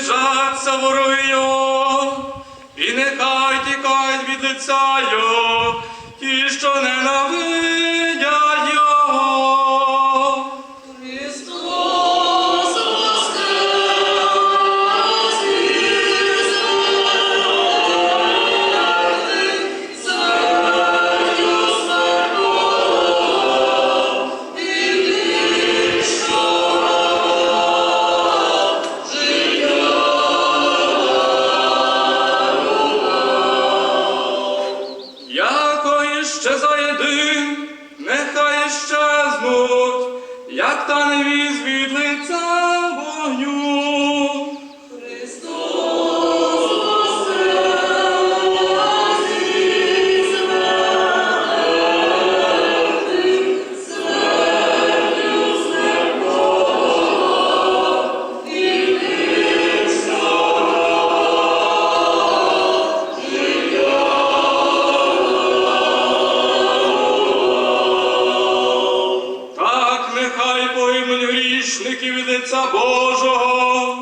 приближаться вороги і нехай тікають від лиця його, ті, що ненавидять нехай щезнуть, як та невіз грішники від лиця Божого,